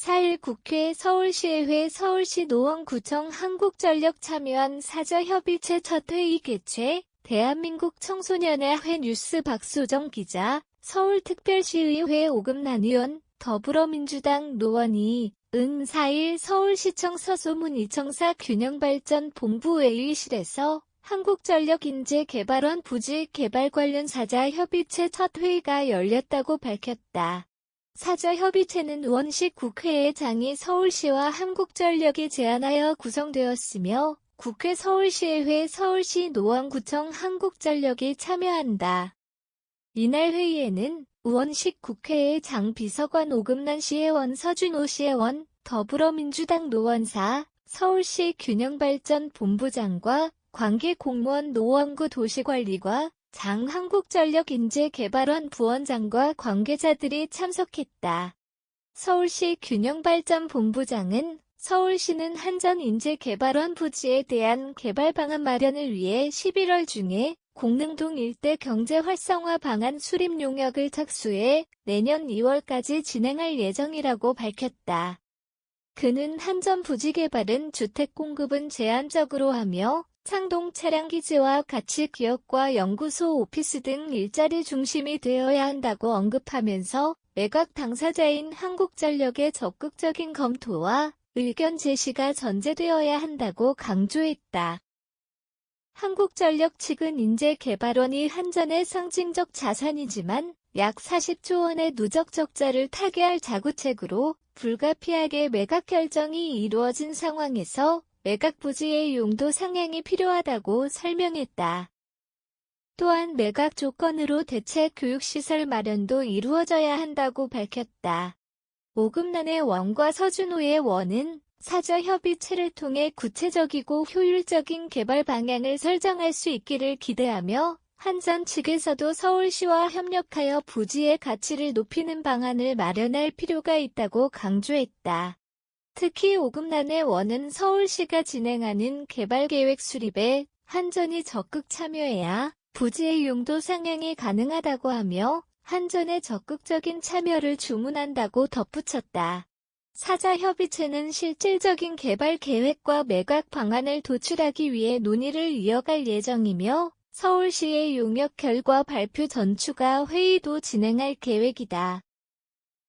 4일 국회 서울시의회 서울시 노원구청 한국전력 참여한 사저협의체 첫 회의 개최 대한민국 청소년의 회 뉴스 박소정 기자 서울특별시의회 오금난 의원 더불어민주당 노원이 은 4일 서울시청 서소문 이청사 균형발전 본부회의실에서 한국전력인재개발원 부지 개발 관련 사자 협의체 첫 회의가 열렸다고 밝혔다. 사자협의체는 원식 국회의 장이 서울시와 한국전력이 제안하여 구성되었으며 국회 서울시의회 서울시 노원구청 한국전력이 참여한다. 이날 회의에는 우원식 국회의 장 비서관 오금난 시의원 서준호 시의원 더불어민주당 노원사 서울시 균형발전 본부장과 관계 공무원 노원구 도시관리과 장 한국전력인재개발원 부원장과 관계자들이 참석했다. 서울시 균형발전 본부장은 서울시는 한전인재개발원 부지에 대한 개발 방안 마련을 위해 11월 중에 공릉동 일대 경제 활성화 방안 수립 용역을 착수해 내년 2월까지 진행할 예정이라고 밝혔다. 그는 한전 부지 개발은 주택 공급은 제한적으로 하며 창동 차량 기지와 같이 기업과 연구소 오피스 등 일자리 중심이 되어야 한다고 언급하면서 매각 당사자인 한국전력의 적극적인 검토와 의견 제시가 전제되어야 한다고 강조했다. 한국전력 측은 인재개발원이 한전의 상징적 자산이지만 약 40조 원의 누적 적자를 타개할 자구책으로 불가피하게 매각 결정이 이루어진 상황에서 매각 부지의 용도 상향이 필요하다고 설명했다. 또한 매각 조건으로 대체 교육시설 마련도 이루어져야 한다고 밝혔다. 오금난의 원과 서준호의 원은 사저 협의체를 통해 구체적이고 효율적인 개발 방향을 설정할 수 있기를 기대하며 한전 측에서도 서울시와 협력하여 부지의 가치를 높이는 방안을 마련할 필요가 있다고 강조했다. 특히 오금난의 원은 서울시가 진행하는 개발계획 수립에 한전이 적극 참여해야 부지의 용도 상향이 가능하다고 하며 한전의 적극적인 참여를 주문한다고 덧붙였다. 사자협의체는 실질적인 개발 계획과 매각 방안을 도출하기 위해 논의를 이어갈 예정이며 서울시의 용역 결과 발표 전추가 회의도 진행할 계획이다.